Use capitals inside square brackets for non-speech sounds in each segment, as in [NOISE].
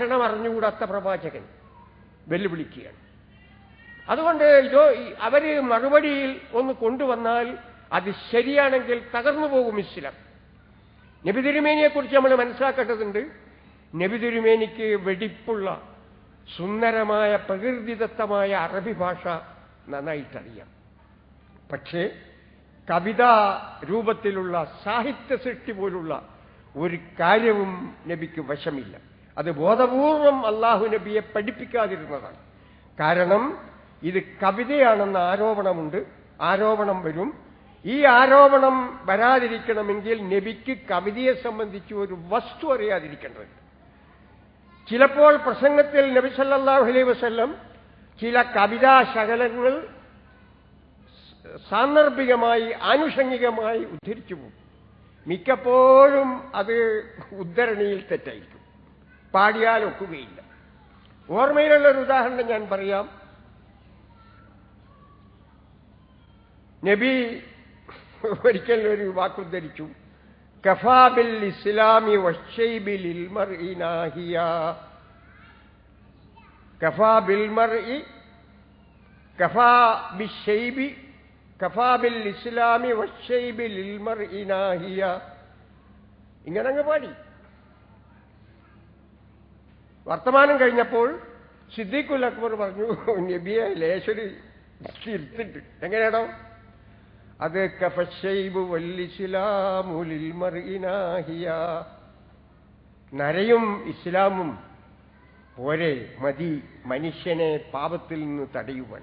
ലക്ഷണം അറിഞ്ഞുകൂടാത്ത പ്രവാചകൻ. വെല്ലുവിളിക്കുകയാണ്. അതുകൊണ്ട് ഇതോ അവർ മറുപടിയിൽ ഒന്ന് കൊണ്ടുവന്നാൽ അത് ശരിയാണെങ്കിൽ തകർന്നു പോകും ഇസ്ലാം. നബി തിരുമേനിയെക്കുറിച്ച് നമ്മൾ മനസ്സിലാക്കേണ്ടതുണ്ട്. നബി തിരുമേനിക്ക് വെടിപ്പുള്ള സുന്ദരമായ പ്രകൃതിദത്തമായ അറബി ഭാഷ നന്നായിട്ടറിയാം. പക്ഷേ കവിതാ രൂപത്തിലുള്ള സാഹിത്യ സൃഷ്ടി പോലുള്ള ഒരു കാര്യവും നബിക്ക് വശമില്ല. അത് ബോധപൂർവം അള്ളാഹു നബിയെ പഠിപ്പിക്കാതിരുന്നതാണ്. കാരണം ഇത് കവിതയാണെന്ന ആരോപണമുണ്ട്. ആരോപണം വരും. ഈ ആരോപണം വരാതിരിക്കണമെങ്കിൽ നബിക്ക് കവിതയെ സംബന്ധിച്ച് ഒരു വസ്തു അറിയാതിരിക്കേണ്ടത് ചിലപ്പോൾ പ്രസംഗത്തിൽ നബി സല്ലല്ലാഹു അലൈഹി വസല്ലം ചില കവിതാ ശകലങ്ങൾ സാന്ദർഭികമായി ആനുഷംഗികമായി ഉദ്ധരിച്ചു പോകും. മിക്കപ്പോഴും അത് ഉദ്ധരണിയിൽ തെറ്റായിരിക്കും. പാടിയാൽ ഒക്കുകയില്ല. ഓർമ്മയിലുള്ള ഒരു ഉദാഹരണം ഞാൻ പറയാം. നബി ഒരിക്കൽ ഒരു വാക്കുദ്ധരിച്ചു കഫാബിൽ ഇസ്ലാമി വഷൈബിൽ ഇൽമർ ഇനാഹിയ നാഹിയ. കഫാബിൽ ഇ കഫാ ബിഷൈബി കഫാബിൽ ഇസ്ലാമി വഷൈബിൽ ഇൽമർ നാഹിയ. ഇങ്ങനെ അങ്ങ് പാടി. വർത്തമാനം കഴിഞ്ഞപ്പോൾ സിദ്ദീഖുൽ അക്ബർ പറഞ്ഞു നബിയെ ലേശൊരു തിരുത്തിട്ട് എങ്ങനെയാണോ അത് കഫശൈബ് വല്ലിസ്ലാമുലിൽ മർഇനാഹിയ നരയും ഇസ്ലാമും പോരെ മതി മനുഷ്യനെ പാപത്തിൽ നിന്ന് തടയുവാൻ.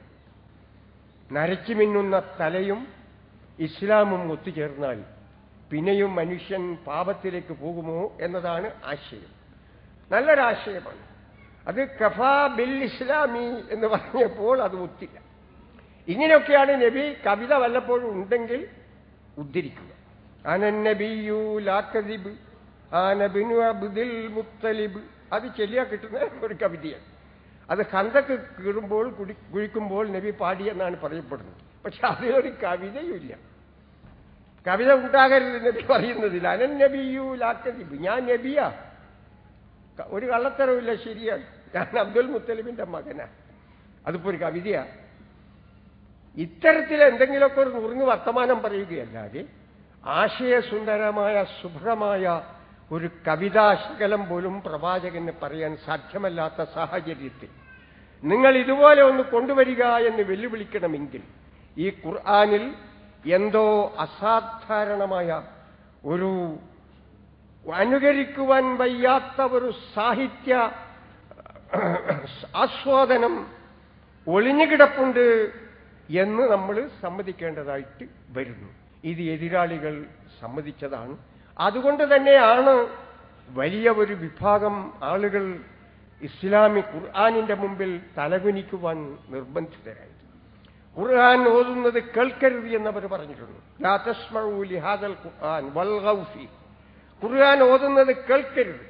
നരച്ചു മിന്നുന്ന തലയും ഇസ്ലാമും ഒത്തുചേർന്നാൽ പിന്നെയും മനുഷ്യൻ പാപത്തിലേക്ക് പോകുമോ എന്നതാണ് ആശയം. നല്ലൊരാശയമാണ്. അത് കഫാ ബിൽ ഇസ്ലാമി എന്ന് പറഞ്ഞപ്പോൾ അത് ഒത്തില്ല ഇങ്ങനെയൊക്കെയാണ് നബി കവിത വല്ലപ്പോഴും ഉണ്ടെങ്കിൽ ഉദ്ധരിക്കുക. അനന്നബിയു ലാക്കദിബ് ആനബിനു അബ്ദിൽ മുത്തലിബ്. അത് ചെല്ലിയാ കിട്ടുന്ന ഒരു കവിതയാണ്. അത് കന്തക്ക് കീറുമ്പോൾ കുടി കുഴിക്കുമ്പോൾ നബി പാടിയെന്നാണ് പറയപ്പെടുന്നത്. പക്ഷെ അതിലൊരു കവിതയുമില്ല. കവിത ഉണ്ടാകരുത് നബി പറയുന്നതിൽ. അനന്നബിയു ലാക്കദിബ് ഞാൻ നബിയാ. ഒരു കള്ളത്തരവില്ല ശരിയാണ്. ഞാൻ അബ്ദുൽ മുത്തലിബിന്റെ മകനാ. അതിപ്പോ ഒരു കവിതയാ. ഇത്തരത്തിൽ എന്തെങ്കിലുമൊക്കെ ഒരു നുറുങ്ങ് വർത്തമാനം പറയുകയല്ലാതെ ആശയസുന്ദരമായ ശുഭ്രമായ ഒരു കവിതാശകലം പോലും പ്രവാചകന് പറയാൻ സാധ്യമല്ലാത്ത സാഹചര്യത്തിൽ നിങ്ങൾ ഇതുപോലെ ഒന്ന് കൊണ്ടുവരിക എന്ന് വെല്ലുവിളിക്കണമെങ്കിൽ ഈ ഖുർആാനിൽ എന്തോ അസാധാരണമായ ഒരു അനുകരിക്കുവാൻ വയ്യാത്ത ഒരു സാഹിത്യ ആസ്വാദനം ഒളിഞ്ഞുകിടപ്പുണ്ട് എന്ന് നമ്മൾ സമ്മതിക്കേണ്ടതായിട്ട് വരുന്നു. ഇത് എതിരാളികൾ സമ്മതിച്ചതാണ്. അതുകൊണ്ട് തന്നെയാണ് വലിയ ഒരു വിഭാഗം ആളുകൾ ഇസ്ലാമി ഖുർആാനിന്റെ മുമ്പിൽ തലകുനിക്കുവാൻ നിർബന്ധിതരായത്. ഖുർആൻ ഓതുന്നത് കേൾക്കരുത് എന്നവർ പറഞ്ഞിട്ടുണ്ട്. ഖുർആൻ. ഖുർആൻ ഓതുന്നത് കേൾക്കരുത്.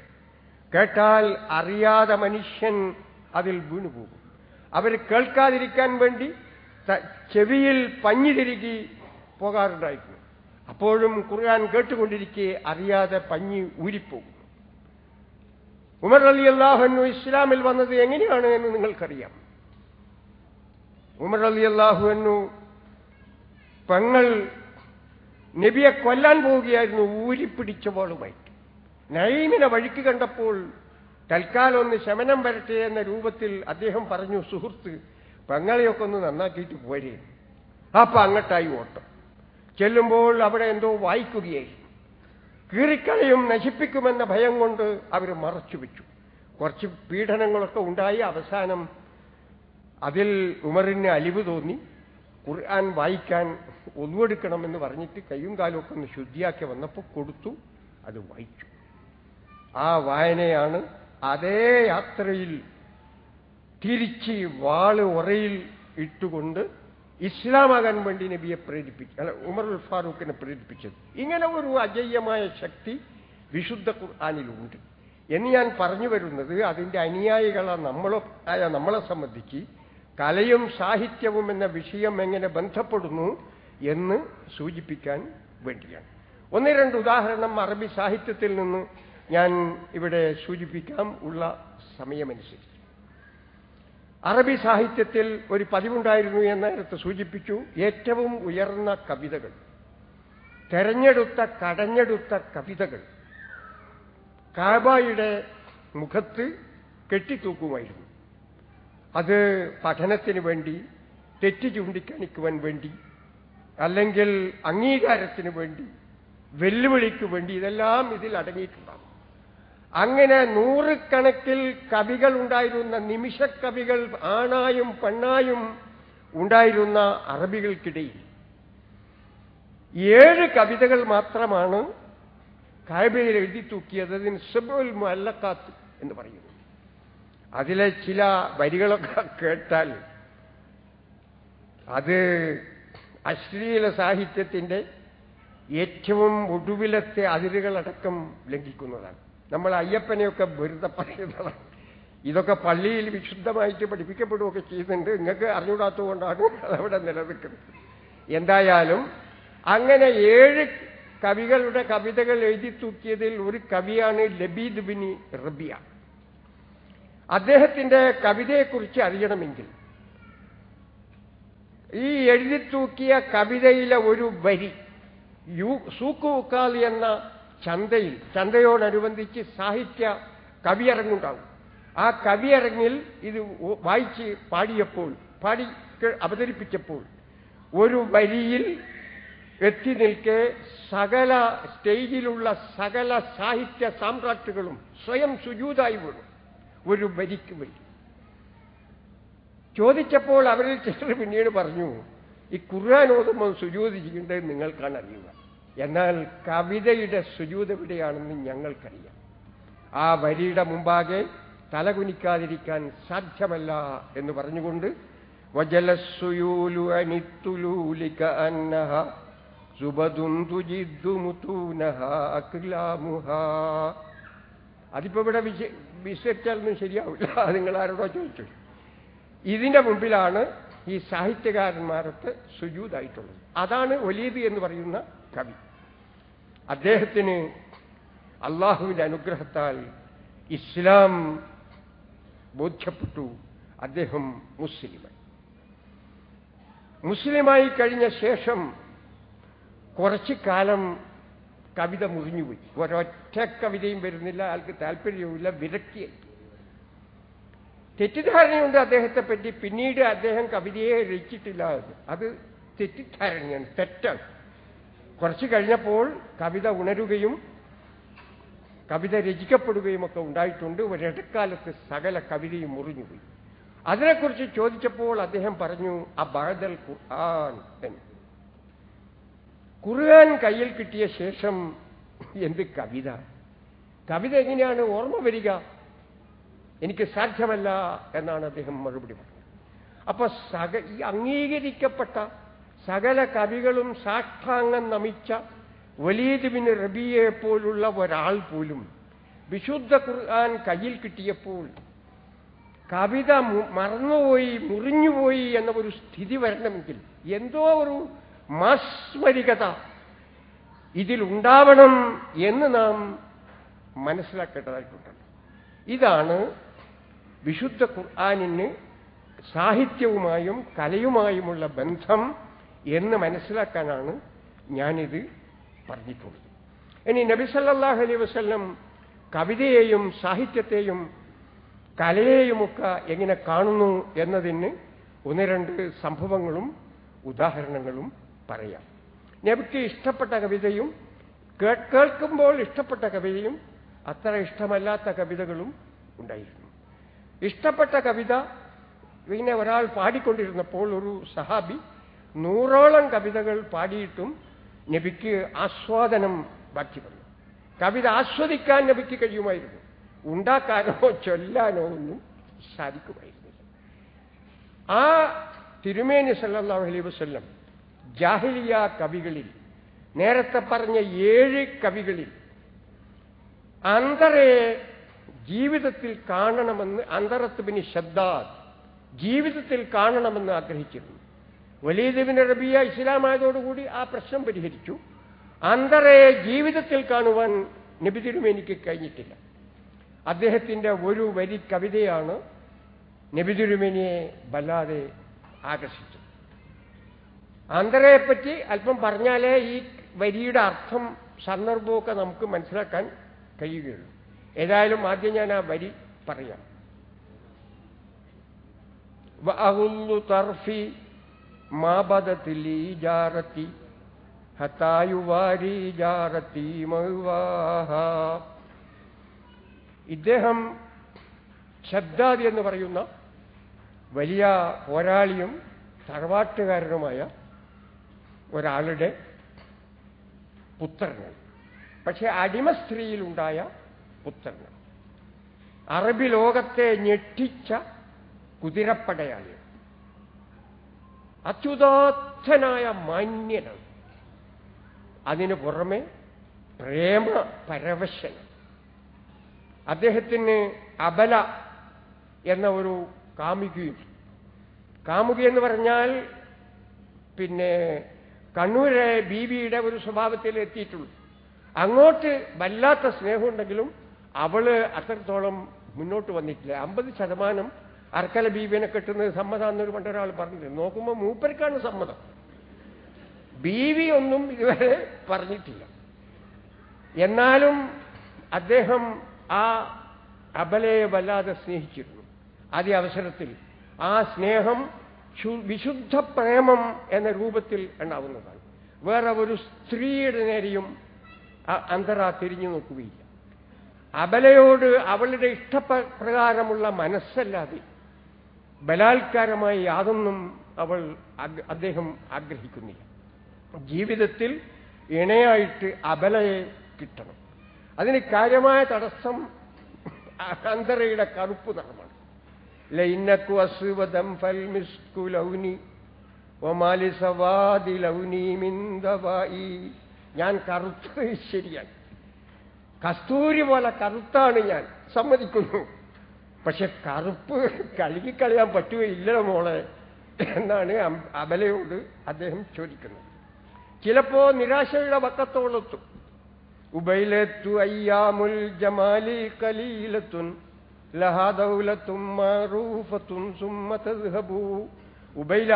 കേട്ടാൽ അറിയാതെ മനുഷ്യൻ അതിൽ വീണുപോകും. അവർ കേൾക്കാതിരിക്കാൻ വേണ്ടി ചെവിയിൽ പഞ്ഞി തിരുകി പോകാറുണ്ടായിരുന്നു അപ്പോഴും ഖുർആൻ കേട്ടുകൊണ്ടിരിക്കെ അറിയാതെ പഞ്ഞി ഊരിപ്പോകും. ഉമർ അലി അള്ളാഹു ഇസ്ലാമിൽ വന്നത് എങ്ങനെയാണ് എന്ന് നിങ്ങൾക്കറിയാം. ഉമർ അലി അള്ളാഹു പെങ്ങൾ നബിയെ കൊല്ലാൻ പോവുകയായിരുന്നു ഊരിപ്പിടിച്ചവളുമായിട്ട്. നൈമിനെ വഴിക്ക് കണ്ടപ്പോൾ തൽക്കാലം ഒന്ന് ശമനം വരട്ടെ എന്ന രൂപത്തിൽ അദ്ദേഹം പറഞ്ഞു സുഹൃത്ത് പെങ്ങളെയൊക്കെ ഒന്ന് നന്നാക്കിയിട്ട് പോരേ. അപ്പൊ അങ്ങട്ടായി ഓട്ടം. ചെല്ലുമ്പോൾ അവിടെ എന്തോ വായിക്കുകയായി കീറിക്കളയും നശിപ്പിക്കുമെന്ന ഭയം കൊണ്ട് അവർ മറച്ചു വെച്ചു. കുറച്ച് പീഡനങ്ങളൊക്കെ ഉണ്ടായി അവസാനം അതിൽ ഉമറിന് അലിവ് തോന്നി. ഖുർആൻ വായിക്കാൻ ഒന്നുവെടുക്കണമെന്ന് പറഞ്ഞിട്ട് കയ്യും കാലും ഒക്കെ ഒന്ന് ശുദ്ധിയാക്കി വന്നപ്പോൾ കൊടുത്തു അത് വായിച്ചു. ആ വായനയാണ് അതേ യാത്രയിൽ തിരിച്ച് വാൾ ഉറയിൽ ഇട്ടുകൊണ്ട് ഇസ്ലാമാകാൻ വേണ്ടി നബിയെ പ്രേരിപ്പിച്ചു അല്ല ഉമറുൽ ഫാറൂഖിനെ പ്രേരിപ്പിച്ചത്. ഇങ്ങനെ ഒരു അജയ്യമായ ശക്തി വിശുദ്ധ ഖുർആാനിലുണ്ട്. എന്ന് ഞാൻ പറഞ്ഞു വരുന്നത് അതിന്റെ അനുയായികളെ നമ്മളോ ആയ നമ്മളെ സംബന്ധിച്ച് കലയും സാഹിത്യവും എന്ന വിഷയം എങ്ങനെ ബന്ധപ്പെടുന്നു എന്ന് സൂചിപ്പിക്കാൻ വേണ്ടിയാണ്. ഒന്ന് രണ്ട് ഉദാഹരണം അറബി സാഹിത്യത്തിൽ നിന്ന് ഞാൻ ഇവിടെ സൂചിപ്പിക്കാം. ഉള്ള സമയമനുസരിച്ച്. അറബി സാഹിത്യത്തിൽ ഒരു പതിവുണ്ടായിരുന്നു എന്ന് നേരത്തെ സൂചിപ്പിച്ചു. ഏറ്റവും ഉയർന്ന കവിതകൾ തെരഞ്ഞെടുത്ത കടഞ്ഞെടുത്ത കവിതകൾ കാബായുടെ മുഖത്ത് കെട്ടിത്തൂക്കുമായിരുന്നു. അത് പഠനത്തിന് വേണ്ടി തെറ്റ് ചൂണ്ടിക്കാണിക്കുവാൻ വേണ്ടി അല്ലെങ്കിൽ അംഗീകാരത്തിന് വേണ്ടി വെല്ലുവിളിക്ക് വേണ്ടി ഇതെല്ലാം ഇതിൽ അടങ്ങിയിട്ടുണ്ടാകും അങ്ങനെ നൂറുകണക്കിൽ കവികൾ ഉണ്ടായിരുന്ന നിമിഷക്കവികൾ ആണായും പെണ്ണായും ഉണ്ടായിരുന്ന അറബികൾക്കിടയിൽ ഏഴ് കവിതകൾ മാത്രമാണ് കായബയിൽ എഴുതി തൂക്കിയത്. അതിന് സബുൽ മല്ലക്കാത്ത് എന്ന് പറയുന്നു. അതിലെ ചില വരികളൊക്കെ കേട്ടാൽ അത് അശ്ലീല സാഹിത്യത്തിന്റെ ഏറ്റവും ഒടുവിലത്തെ അതിരുകളടക്കം ലംഘിക്കുന്നതാണ്. നമ്മൾ അയ്യപ്പനെയൊക്കെ വെറുതെ പറയുന്നതാണ്. ഇതൊക്കെ പള്ളിയിൽ വിശുദ്ധമായിട്ട് പഠിപ്പിക്കപ്പെടുകയൊക്കെ ചെയ്യുന്നുണ്ട്. നിങ്ങൾക്ക് അറിഞ്ഞുകൂടാത്തതുകൊണ്ടാണ് അതവിടെ നിലനിൽക്കുന്നത്. എന്തായാലും അങ്ങനെ ഏഴ് കവികളുടെ കവിതകൾ എഴുതി തൂക്കിയതിൽ ഒരു കവിയാണ് ലബീദ് ബിനി റബിയ. അദ്ദേഹത്തിന്റെ കവിതയെക്കുറിച്ച് അറിയണമെങ്കിൽ. ഈ എഴുതി തൂക്കിയ കവിതയിലെ ഒരു വരി യു സൂക്കുക്കാലി എന്ന ചന്തയിൽ ചന്തയോടനുബന്ധിച്ച് സാഹിത്യ കവിയരങ്ങുണ്ടാവും. ആ കവിയരങ്ങിൽ ഇത് വായിച്ച് പാടിയപ്പോൾ പാടി അവതരിപ്പിച്ചപ്പോൾ ഒരു വരിയിൽ എത്തി നിൽക്കെ സകല സ്റ്റേജിലുള്ള സകല സാഹിത്യ സാമ്രാട്ടുകളും സ്വയം സുജൂതായി വീണു. ഒരു വരിക്ക് വേണ്ടി ചോദിച്ചപ്പോൾ അവരിൽ ചിലർ പിന്നീട് പറഞ്ഞു ഈ ഖുർആൻ ഓതുമ്പോൾ സുജൂത് ചെയ്യേണ്ടത് നിങ്ങൾക്കാണ് അറിയുക എന്നാൽ കവിതയുടെ സുജൂത് എവിടെയാണെന്ന് ഞങ്ങൾക്കറിയാം. ആ വരിയുടെ മുമ്പാകെ തലകുനിക്കാതിരിക്കാൻ സാധ്യമല്ല എന്ന് പറഞ്ഞുകൊണ്ട് വജലസുയൂലു അനിത്തുലൂലിക അന്നഹ അതിപ്പോ ഇവിടെ വിശ വിശ്വസിച്ചാലൊന്നും ശരിയാവില്ല. [LAUGHS] നിങ്ങൾ ആരോടോ ചോദിച്ചു. ഇതിന്റെ മുമ്പിലാണ് ഈ സാഹിത്യകാരന്മാർക്ക് സുജൂതായിട്ടുള്ളത്. അതാണ് ഒലീബി എന്ന് പറയുന്ന കവി. അദ്ദേഹത്തിന് അള്ളാഹുവിന്റെ അനുഗ്രഹത്താൽ ഇസ്ലാം ബോധ്യപ്പെട്ടു. അദ്ദേഹം മുസ്ലിമായി. മുസ്ലിമായി കഴിഞ്ഞ ശേഷം കുറച്ചു കാലം കവിത മുറിഞ്ഞുപോയി ഒരൊറ്റ കവിതയും വരുന്നില്ല അയാൾക്ക് താല്പര്യവുമില്ല വിരക്തിയായി തെറ്റിദ്ധാരണയുണ്ട് അദ്ദേഹത്തെ പറ്റി. പിന്നീട് അദ്ദേഹം കവിതയെ രചിച്ചിട്ടില്ല. അത് തെറ്റിദ്ധാരണയാണ് തെറ്റാണ്. കുറച്ച് കഴിഞ്ഞപ്പോൾ കവിത ഉണരുകയും കവിത രചിക്കപ്പെടുകയും ഒക്കെ ഉണ്ടായിട്ടുണ്ട്. ഒരിടക്കാലത്ത് സകല കവിതയും മുറിഞ്ഞുപോയി അതിനെക്കുറിച്ച് ചോദിച്ചപ്പോൾ അദ്ദേഹം പറഞ്ഞു അബാദൽ ഖുർആൻ എന്ന്. ഖുർആൻ കയ്യിൽ കിട്ടിയ ശേഷം എന്ത് കവിത? കവിത എങ്ങനെയാണ്? ഓർമ്മ വരിക. എനിക്ക് സാധ്യമല്ല എന്നാണ് അദ്ദേഹം മറുപടി പറഞ്ഞത്. അപ്പൊ സക ഈ അംഗീകരിക്കപ്പെട്ട സകല കവികളും സാഷ്ടാംഗം നമിച്ച വലീദ് ബിൻ റബിയെ പോലുള്ള ഒരാൾ പോലും വിശുദ്ധ ഖുർആൻ കയ്യിൽ കിട്ടിയപ്പോൾ കവിത മറന്നുപോയി മുറിഞ്ഞുപോയി എന്ന ഒരു സ്ഥിതി വരണമെങ്കിൽ എന്തോ ഒരു മാസ്മരികത ഇതിലുണ്ടാവണം എന്ന് നാം മനസ്സിലാക്കേണ്ടതായിട്ടുണ്ട്. ഇതാണ് വിശുദ്ധ ഖുർആാനിന് സാഹിത്യവുമായും കലയുമായുമുള്ള ബന്ധം എന്ന് മനസ്സിലാക്കാനാണ് ഞാനിത് പറഞ്ഞിട്ടുള്ളത്. ഇനി നബി അലൈ വസല്ലം കവിതയെയും സാഹിത്യത്തെയും കലയെയുമൊക്കെ എങ്ങനെ കാണുന്നു എന്നതിന് ഒന്ന് രണ്ട് സംഭവങ്ങളും ഉദാഹരണങ്ങളും പറയാം. നബിക്ക് ഇഷ്ടപ്പെട്ട കവിതയും കേൾക്കുമ്പോൾ ഇഷ്ടപ്പെട്ട കവിതയും അത്ര ഇഷ്ടമല്ലാത്ത കവിതകളും ഉണ്ടായിരുന്നു. ഇഷ്ടപ്പെട്ട കവിത ഇങ്ങനെ ഒരാൾ പാടിക്കൊണ്ടിരുന്നപ്പോൾ ഒരു സഹാബി നൂറോളം കവിതകൾ പാടിയിട്ടും നബിക്ക് ആസ്വാദനം ബാക്കി വന്നു. കവിത ആസ്വദിക്കാൻ നബിക്ക് കഴിയുമായിരുന്നു. ഉണ്ടാക്കാനോ ചൊല്ലാനോ ഒന്നും സാധിക്കുമായിരുന്നില്ല. ആ തിരുമേനി സല്ലാഹു അലൈഹി വസല്ലം ജാഹിലിയ കവികളിൽ നേരത്തെ പറഞ്ഞ ഏഴ് കവികളിൽ അന്തരെ ജീവിതത്തിൽ കാണണമെന്ന് അന്തറത്തുബിന് ശബ്ദാദ് ജീവിതത്തിൽ കാണണമെന്ന് ആഗ്രഹിച്ചിരുന്നു. വലീദബിന് റബിയ ഇസ്ലാമായതോടുകൂടി ആ പ്രശ്നം പരിഹരിച്ചു. അന്തരെ ജീവിതത്തിൽ കാണുവാൻ നബി തിരുമേനിക്ക് കഴിഞ്ഞിട്ടില്ല. അദ്ദേഹത്തിന്റെ ഒരു വരി കവിതയാണ് നബിതിരുമേനിയെ വല്ലാതെ ആകർഷിച്ചത്. ആന്തരയെപ്പറ്റി അല്പം പറഞ്ഞാലേ ഈ വരിയുടെ അർത്ഥം സന്ദർഭമൊക്കെ നമുക്ക് മനസ്സിലാക്കാൻ കഴിയുകയുള്ളൂ ഏതായാലും ആദ്യം ഞാൻ ആ വരി പറയാം وأغض طرفي ما بدت لي جارتي حتى يواري جارتي مواها ഇദ്ദേഹം ശബ്ദാദി എന്ന് പറയുന്ന വലിയ പോരാളിയും തറവാട്ടുകാരനുമായ ഒരാളുടെ പുത്രനാണ് പക്ഷെ അടിമ സ്ത്രീയിലുണ്ടായ പുത്രനാണ് അറബി ലോകത്തെ ഞെട്ടിച്ച കുതിരപ്പടയാണ് അത്യുദാത്തനായ മാന്യനാണ്. അതിനു പുറമെ പ്രേമ പരവശനാണ്. അദ്ദേഹത്തിന് അബല എന്ന ഒരു കാമുകിയും കാമുകി എന്ന് പറഞ്ഞാൽ പിന്നെ കണ്ണൂരെ ബീവിയുടെ ഒരു സ്വഭാവത്തിൽ എത്തിയിട്ടുള്ളൂ അങ്ങോട്ട് വല്ലാത്ത സ്നേഹമുണ്ടെങ്കിലും അവൾ അത്രത്തോളം മുന്നോട്ട് വന്നിട്ടില്ല. അമ്പത് ശതമാനം അർക്കല ബീവിനെ കെട്ടുന്നത് സമ്മതമാണെന്നൊരു പണ്ടൊരാൾ പറഞ്ഞിട്ടുണ്ട് നോക്കുമ്പോൾ മൂപ്പർക്കാണ് സമ്മതം. ബീവി ഒന്നും ഇതുവരെ പറഞ്ഞിട്ടില്ല. എന്നാലും അദ്ദേഹം ആ അബലയെ വല്ലാതെ സ്നേഹിച്ചിരുന്നു. അതേ അവസരത്തിൽ ആ സ്നേഹം വിശുദ്ധ പ്രേമം എന്ന രൂപത്തിൽ ഉണ്ടാവുന്നതാണ് വേറെ ഒരു സ്ത്രീയുടെ നേരെയും അന്തറ തിരിഞ്ഞു നോക്കുകയില്ല. അബലയോട് അവളുടെ ഇഷ്ടപ്രകാരമുള്ള മനസ്സല്ലാതെ ബലാത്കാരമായി യാതൊന്നും അവൾ അദ്ദേഹം ആഗ്രഹിക്കുന്നില്ല. ജീവിതത്തിൽ ഇണയായിട്ട് അബലയെ കിട്ടണം. അതിന് കാര്യമായ തടസ്സം അന്തരയുടെ കറുപ്പ് നിറമാണ്. ഞാൻ കറുത്ത് [LAUGHS] ശരിയാണ്. കസ്തൂരി പോലെ കറുത്താണ് ഞാൻ. സമ്മതിക്കുന്നു. പക്ഷെ കറുപ്പ് കഴുകിക്കളയാൻ പറ്റുകയില്ല മോളെ എന്നാണ് അബലയോട് അദ്ദേഹം ചോദിക്കുന്നത്. ചിലപ്പോ നിരാശയുടെ വക്കത്തോളെത്തും. ഉബൈലത്തു അയ്യാമുൽ ജമാലി കലീലത്തുൻ ഉബൈല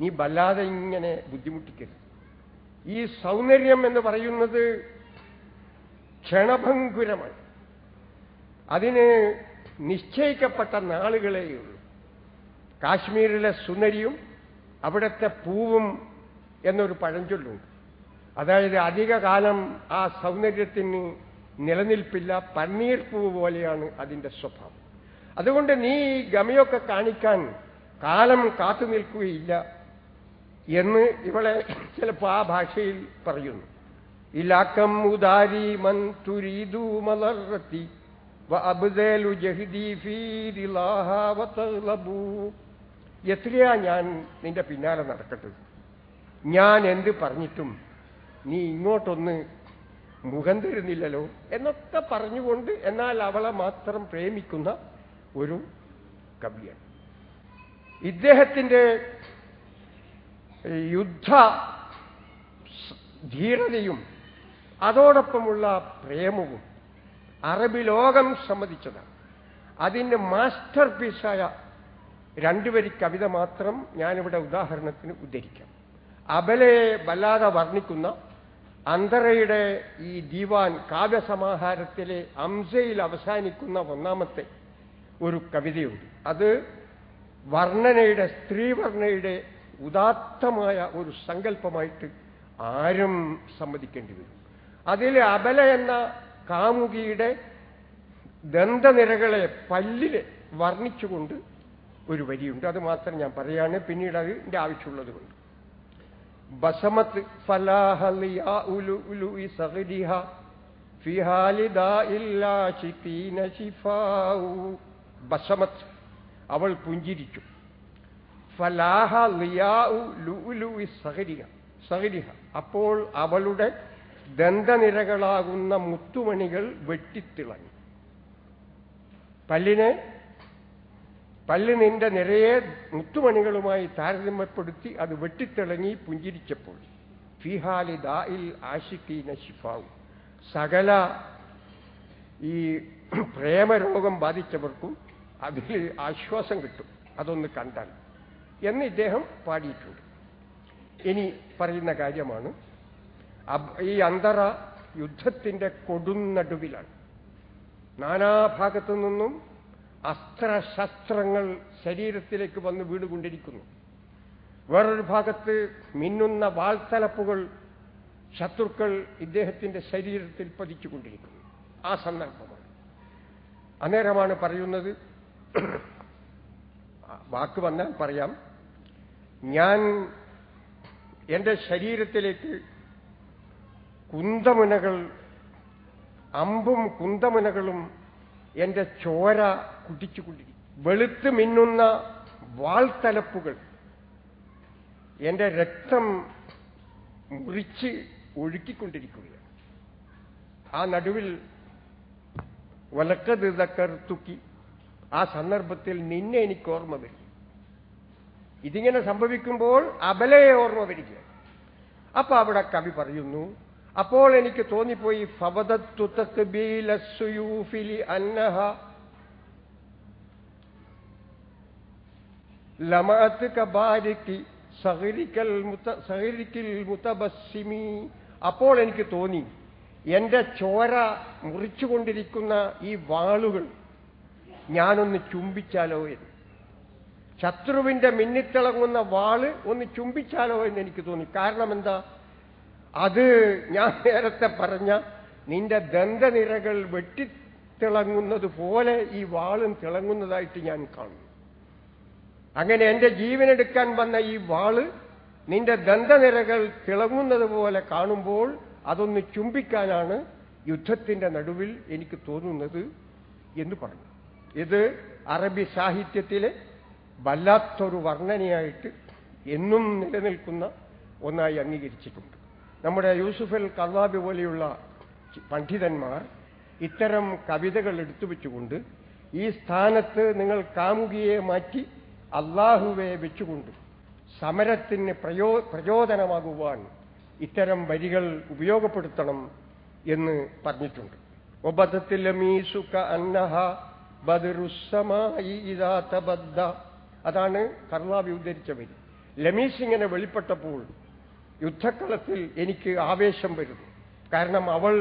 നീ വല്ലാതെ ഇങ്ങനെ ബുദ്ധിമുട്ടിക്കരുത്. ഈ സൗന്ദര്യം എന്ന് പറയുന്നത് ക്ഷണഭങ്കുരമാണ്. അതിന് നിശ്ചയിക്കപ്പെട്ട നാളുകളേയുള്ളൂ. കാശ്മീരിലെ സുന്ദരിയും അവിടുത്തെ പൂവും എന്നൊരു പഴഞ്ചൊല്ലുണ്ട്. അതായത് അധികകാലം ആ സൗന്ദര്യത്തിന് നിലനിൽപ്പില്ല പന്നീർ പൂവ് പോലെയാണ് അതിന്റെ സ്വഭാവം. അതുകൊണ്ട് നീ ഈ ഗമയൊക്കെ കാണിക്കാൻ കാലം കാത്തു നിൽക്കുകയില്ല എന്ന് ഇവളെ ചിലപ്പോൾ ആ ഭാഷയിൽ പറയുന്നു. ഇലാക്കം ഉദാരി മൻ എത്രയാ ഞാൻ നിന്റെ പിന്നാലെ നടക്കട്ടെ ഞാൻ എന്ത് പറഞ്ഞിട്ടും നീ ഇങ്ങോട്ടൊന്ന് മുഖം തരുന്നില്ലല്ലോ എന്നൊക്കെ പറഞ്ഞുകൊണ്ട് എന്നാൽ അവളെ മാത്രം പ്രേമിക്കുന്ന ഒരു കവിയാണ്. ഇദ്ദേഹത്തിന്റെ യുദ്ധ ധീരതയും അതോടൊപ്പമുള്ള പ്രേമവും അറബി ലോകം സമ്മതിച്ചതാണ്. അതിന്റെ മാസ്റ്റർ പീസായ രണ്ടുപേരി കവിത മാത്രം ഞാനിവിടെ ഉദാഹരണത്തിന് ഉദ്ധരിക്കാം. അബലയെ വല്ലാതെ വർണിക്കുന്ന അന്തറയുടെ ഈ ദീവാൻ കാവ്യസമാഹാരത്തിലെ അംസയിൽ അവസാനിക്കുന്ന ഒന്നാമത്തെ ഒരു കവിതയുണ്ട്. അത് വർണനയുടെ സ്ത്രീവർണയുടെ ഉദാത്തമായ ഒരു സങ്കല്പമായിട്ട് ആരും സമ്മതിക്കേണ്ടി വരും. അതിൽ അബല എന്ന കാമുകിയുടെ ദന്തനിരകളെ പല്ലിൽ വർണിച്ചുകൊണ്ട് ഒരു വരിയുണ്ട്. അത് മാത്രം ഞാൻ പറയുകയാണ് പിന്നീട് അതിന്റെ ആവശ്യമുള്ളത് കൊണ്ട് ബസമത്ത് ഫലാഹലിയാ ഉലു ഉലുഇ സഗരിഹ في حال داء العاشقين شفاء ബസമത്ത് അവൾ പുഞ്ചിരിച്ചു ഫലാഹ ലിയാഉ ലുഉലുഇ സഗരിഹ സഗരിഹ അപ്പോൾ അവളുടെ ദന്തനിരകളാകുന്ന മുത്തുമണികൾ വെട്ടിത്തിളങ്ങി പല്ലിനെ പല്ല് നിന്റെ നിറയെ മുത്തുമണികളുമായി താരതമ്യപ്പെടുത്തി അത് വെട്ടിത്തിളങ്ങി പുഞ്ചിരിച്ചപ്പോൾ ഫിഹാലി ദാഇൽ ആഷിഖീന ഷിഫാവു സകല ഈ [CLEARS THROAT] പ്രേമരോഗം ബാധിച്ചവർക്കും അതിൽ ആശ്വാസം കിട്ടും. അതൊന്ന് കണ്ടാൽ എന്ന് ഇദ്ദേഹം പാടിയിട്ടുണ്ട്. ഇനി പറയുന്ന കാര്യമാണ്. ഈ അന്തറ യുദ്ധത്തിന്റെ കൊടുന്നടുവിലാണ് നാനാഭാഗത്തു നിന്നും അസ്ത്രശസ്ത്രങ്ങൾ ശരീരത്തിലേക്ക് വന്ന് വീണുകൊണ്ടിരിക്കുന്നു. വേറൊരു ഭാഗത്ത് മിന്നുന്ന വാൾത്തലപ്പുകൾ ശത്രുക്കൾ ഇദ്ദേഹത്തിന്റെ ശരീരത്തിൽ പതിച്ചുകൊണ്ടിരിക്കുന്നു. ആ സന്ദർഭമാണ്. അന്നേരമാണ് പറയുന്നത് വാക്ക് വന്നാൽ പറയാം ഞാൻ എന്റെ ശരീരത്തിലേക്ക് കുന്തമുനകൾ അമ്പും കുന്തമുനകളും എന്റെ ചോര കുടിച്ചുകൊണ്ടിരിക്കും വെളുത്ത് മിന്നുന്ന വാൾത്തലപ്പുകൾ എന്റെ രക്തം മുറിച്ച് ഒഴുക്കിക്കൊണ്ടിരിക്കുകയാണ്. ആ നടുവിൽ വലക്കത് തക്കർത്തുക്കി ആ സന്ദർഭത്തിൽ നിന്നെ എനിക്ക് ഓർമ്മ വരും. ഇതിങ്ങനെ സംഭവിക്കുമ്പോൾ അബലയെ ഓർമ്മ വരിക അപ്പൊ അവിടെ കവി പറയുന്നു അപ്പോൾ എനിക്ക് തോന്നിപ്പോയി ഫവദത്തു തക്ബീല സുയൂഫിലി അന്നഹ. ലമഅത്ത് കബാരിക്കി സഹരിക്കൽ സഹരിക്കിൽ മുത്തബസ്സിമി അപ്പോൾ എനിക്ക് തോന്നി എന്റെ ചോര മുറിച്ചുകൊണ്ടിരിക്കുന്ന ഈ വാളുകൾ ഞാനൊന്ന് ചുംബിച്ചാലോ എന്ന്. ശത്രുവിന്റെ മിന്നിത്തിളങ്ങുന്ന വാൾ ഒന്ന് ചുംബിച്ചാലോ എന്ന് എനിക്ക് തോന്നി. കാരണം എന്താ? അത് ഞാൻ നേരത്തെ പറഞ്ഞ നിന്റെ ദന്തനിരകൾ വെട്ടിത്തിളങ്ങുന്നത് പോലെ ഈ വാളും തിളങ്ങുന്നതായിട്ട് ഞാൻ കാണുന്നു. അങ്ങനെ എന്റെ ജീവനെടുക്കാൻ വന്ന ഈ വാൾ നിന്റെ ദന്തനിരകൾ തിളങ്ങുന്നത് പോലെ കാണുമ്പോൾ അതൊന്ന് ചുംബിക്കാനാണ് യുദ്ധത്തിന്റെ നടുവിൽ എനിക്ക് തോന്നുന്നത് എന്ന് പറഞ്ഞു. ഇത് അറബി സാഹിത്യത്തിലെ വല്ലാത്തൊരു വർണനയായിട്ട് എന്നും നിലനിൽക്കുന്ന ഒന്നായി അംഗീകരിച്ചിട്ടുണ്ട്. നമ്മുടെ യൂസുഫൽ കർവാബി പോലെയുള്ള പണ്ഡിതന്മാർ ഇത്തരം കവിതകൾ എടുത്തു വെച്ചുകൊണ്ട് ഈ സ്ഥാനത്ത് നിങ്ങൾ കാമുകിയെ മാറ്റി അള്ളാഹുവെ വെച്ചുകൊണ്ട് സമരത്തിന് പ്രയോ പ്രചോദനമാകുവാൻ ഇത്തരം വരികൾ ഉപയോഗപ്പെടുത്തണം എന്ന് പറഞ്ഞിട്ടുണ്ട്. അതാണ് കർലാബി ഉദ്ധരിച്ച വരി. ലമീസ് ഇങ്ങനെ വെളിപ്പെട്ടപ്പോൾ യുദ്ധക്കളത്തിൽ എനിക്ക് ആവേശം വരുന്നു. കാരണം അവൾ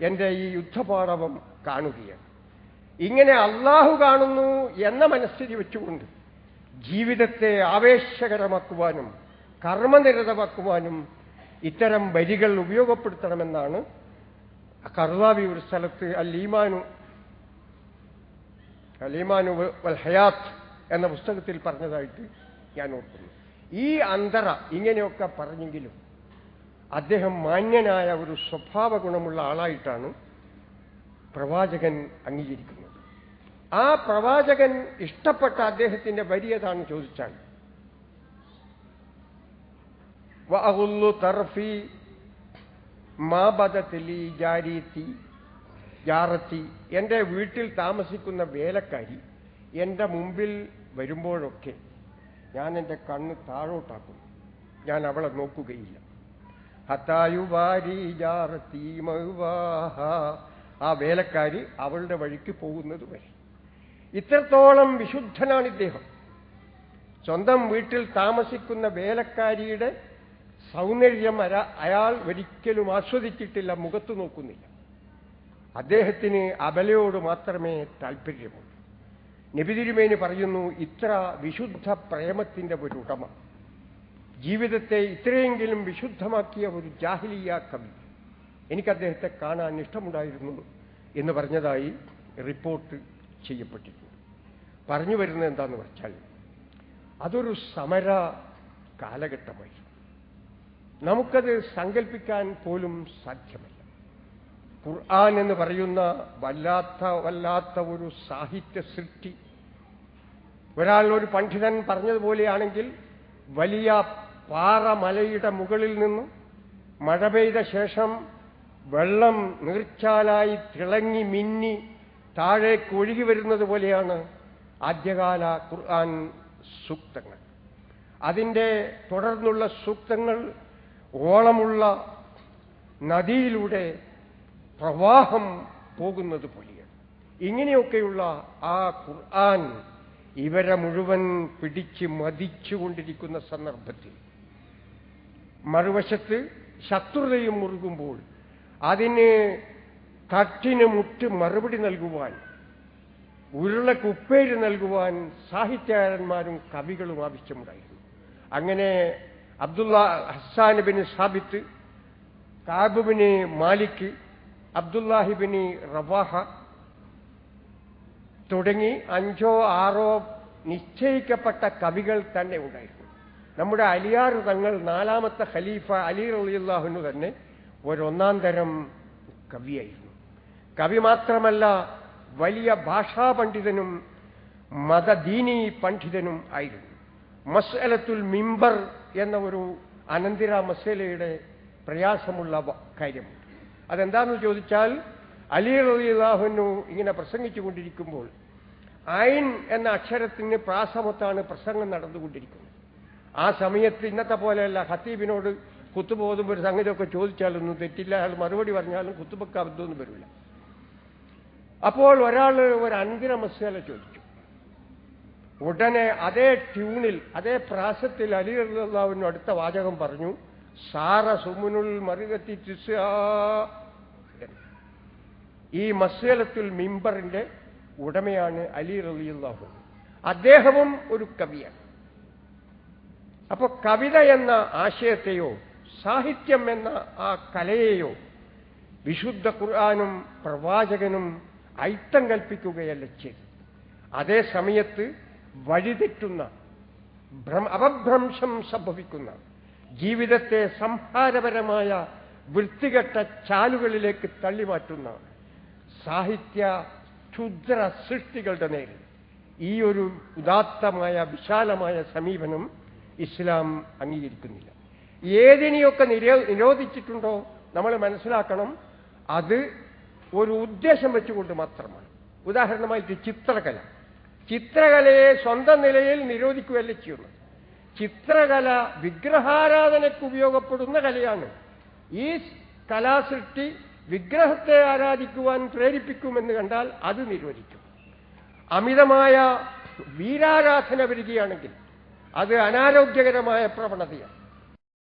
എന്റെ ഈ യുദ്ധപാടവം കാണുകയാണ്. ഇങ്ങനെ അള്ളാഹു കാണുന്നു എന്ന മനസ്ഥിതി വെച്ചുകൊണ്ട് ജീവിതത്തെ ആവേശകരമാക്കുവാനും കർമ്മനിരതമാക്കുവാനും ഇത്തരം വരികൾ ഉപയോഗപ്പെടുത്തണമെന്നാണ് കർലാവി ഒരു സ്ഥലത്ത് അല്ലീമാനു അലീമാനു വൽ ഹയാത്ത് എന്ന പുസ്തകത്തിൽ പറഞ്ഞതായിട്ട് ഞാൻ ഓർക്കുന്നു. ഈ അന്തറ ഇങ്ങനെയൊക്കെ പറഞ്ഞെങ്കിലും അദ്ദേഹം മാന്യനായ ഒരു സ്വഭാവ ഗുണമുള്ള ആളായിട്ടാണ് പ്രവാചകൻ അംഗീകരിക്കുന്നത്. ആ പ്രവാചകൻ ഇഷ്ടപ്പെട്ട അദ്ദേഹത്തിന്റെ വരിയതാണ് ചോദിച്ചാൽ വഅഗുല്ലു തർഫി മാബദത്തിലി ജാരീത്തി ജാറത്തി. എന്റെ വീട്ടിൽ താമസിക്കുന്ന വേലക്കാരി എന്റെ മുമ്പിൽ വരുമ്പോഴൊക്കെ ഞാൻ എന്റെ കണ്ണ് താഴോട്ടാക്കും ഞാൻ അവളെ നോക്കുകയില്ല. ആ വേലക്കാരി അവളുടെ വഴിക്ക് പോകുന്നത് വരെ. ഇത്രത്തോളം വിശുദ്ധനാണ് ഇദ്ദേഹം. സ്വന്തം വീട്ടിൽ താമസിക്കുന്ന വേലക്കാരിയുടെ സൗന്ദര്യം അയാൾ ഒരിക്കലും ആസ്വദിച്ചിട്ടില്ല മുഖത്ത് നോക്കുന്നില്ല. അദ്ദേഹത്തിന് അബലയോട് മാത്രമേ താല്പര്യമുള്ളൂ നബിതിരുമേനി പറയുന്നു ഇത്ര വിശുദ്ധ പ്രേമത്തിന്റെ ഒരു ഉടമ ജീവിതത്തെ ഇത്രയെങ്കിലും വിശുദ്ധമാക്കിയ ഒരു ജാഹിലിയ കവി എനിക്ക് അദ്ദേഹത്തെ കാണാൻ ഇഷ്ടമുണ്ടായിരുന്നു എന്ന് പറഞ്ഞതായി റിപ്പോർട്ട് ചെയ്യപ്പെട്ടിട്ടുണ്ട്. പറഞ്ഞു വരുന്നത് എന്താന്ന് വെച്ചാൽ അതൊരു സമര കാലഘട്ടമായിരുന്നു നമുക്കത് സങ്കല്പിക്കാൻ പോലും സാധ്യമല്ല. ഖുർആൻ എന്ന് പറയുന്ന വല്ലാത്ത വല്ലാത്ത ഒരു സാഹിത്യ സൃഷ്ടി. ഒരാൾ ഒരു പണ്ഡിതൻ പറഞ്ഞതുപോലെയാണെങ്കിൽ വലിയ പാറമലയുടെ മുകളിൽ നിന്ന് മഴ പെയ്ത ശേഷം വെള്ളം നീർച്ചാലായി തിളങ്ങി മിന്നി താഴേക്ക് ഒഴുകി വരുന്നത് പോലെയാണ് ആദ്യകാല ഖുർആൻ സൂക്തങ്ങൾ. അതിന്റെ തുടർന്നുള്ള സൂക്തങ്ങൾ ഓളമുള്ള നദിയിലൂടെ പ്രവാഹം പോകുന്നത് പോലെയാണ്. ഇങ്ങനെയൊക്കെയുള്ള ആ ഖുർആൻ ഇവരെ മുഴുവൻ പിടിച്ച് മതിച്ചുകൊണ്ടിരിക്കുന്ന സന്ദർഭത്തിൽ മറുവശത്ത് ശത്രുതയും മുറുകുമ്പോൾ അതിന് തട്ടിന് മുട്ട് മറുപടി നൽകുവാൻ ഉരുളക്കുപ്പേര് നൽകുവാൻ സാഹിത്യകാരന്മാരും കവികളും ആവശ്യമുണ്ടായിരുന്നു. അങ്ങനെ Abdullah bin Thabit Kaab bin Malik Abdullah bin Rawaha തുടങ്ങി അഞ്ചോ ആറോ നിശ്ചയിക്കപ്പെട്ട കവികൾ തന്നെ ഉണ്ടായിരുന്നു. നമ്മുടെ അലിയാർ തങ്ങൾ നാലാമത്തെ ഖലീഫ അലി റളിയല്ലാഹുനു തന്നെ ഒരൊന്നാം തരം കവിയായിരുന്നു. കവി മാത്രമല്ല വലിയ ഭാഷാ പണ്ഡിതനും മതദീനി പണ്ഡിതനും ആയിരുന്നു. മസ്അലത്തുൽ മിമ്പർ എന്ന ഒരു അനന്തിര മസേലയുടെ പ്രയാസമുള്ള കാര്യമുണ്ട് അതെന്താണെന്ന് ചോദിച്ചാൽ അലി റളിയല്ലാഹുനു ഇങ്ങനെ പ്രസംഗിച്ചു കൊണ്ടിരിക്കുമ്പോൾ ഐൻ എന്ന അക്ഷരത്തിന് പ്രാസമത്താണ് പ്രസംഗം നടന്നുകൊണ്ടിരിക്കുന്നത്. ആ സമയത്ത് ഇന്നത്തെ പോലെയല്ല ഖത്തീബിനോട് കുത്തുപോകുമ്പോൾ ഒരു സംഗതിയൊക്കെ ചോദിച്ചാലൊന്നും തെറ്റില്ല അയാൾ മറുപടി പറഞ്ഞാലും കുത്തുബക്ക് വരില്ല. അപ്പോൾ ഒരാൾ ഒരു അന്തിര മസാല ചോദിച്ചു. ഉടനെ അതേ ട്യൂണിൽ അതേ പ്രാസത്തിൽ അലി അള്ളാഹുവിന് അടുത്ത വാചകം പറഞ്ഞു. സാറ സുമുനുൽ മറുകത്തി ഈ മസ്സലത്തുൽ മിമ്പറിന്റെ ഉടമയാണ് അലി റലിയുള്ളാഹു അദ്ദേഹവും ഒരു കവിയാണ്. അപ്പൊ കവിത എന്ന ആശയത്തെയോ സാഹിത്യം എന്ന ആ കലയെയോ വിശുദ്ധ ഖുർആാനും പ്രവാചകനും ഐത്തം കൽപ്പിക്കുകയല്ല ചെയ്തു അതേ സമയത്ത് വഴിതെറ്റുന്ന ഭ്രം- അപഭ്രംശം സംഭവിക്കുന്ന ജീവിതത്തെ സംഹാരപരമായ വൃത്തികെട്ട ചാലുകളിലേക്ക് തള്ളിമാറ്റുന്ന സാഹിത്യ ക്ഷുദ്ര സൃഷ്ടികളുടെ നേരെ. ഈ ഒരു ഉദാത്തമായ വിശാലമായ സമീപനം ഇസ്ലാം അംഗീകരിക്കുന്നില്ല. ഏതിനെയൊക്കെ നിരോ- നിരോധിച്ചിട്ടുണ്ടോ നമ്മൾ മനസ്സിലാക്കണം. അത് ഒരു ഉദ്ദേശം വെച്ചുകൊണ്ട് മാത്രമാണ്. ഉദാഹരണമായിട്ട് ചിത്രകല. ചിത്രകലയെ സ്വന്തം നിലയിൽ നിരോധിക്കുകയല്ല ചെയ്യുന്നത്? ചിത്രകല വിഗ്രഹാരാധനയ്ക്ക് ഉപയോഗപ്പെടുന്ന കലയാണ്. ഈ കലാസൃഷ്ടി വിഗ്രഹത്തെ ആരാധിക്കുവാൻ പ്രേരിപ്പിക്കുമെന്ന് കണ്ടാൽ അത് നിരോധിക്കും. അമിതമായ വീരാരാധന വരികയാണെങ്കിൽ അത് അനാരോഗ്യകരമായ പ്രവണതയാണ്.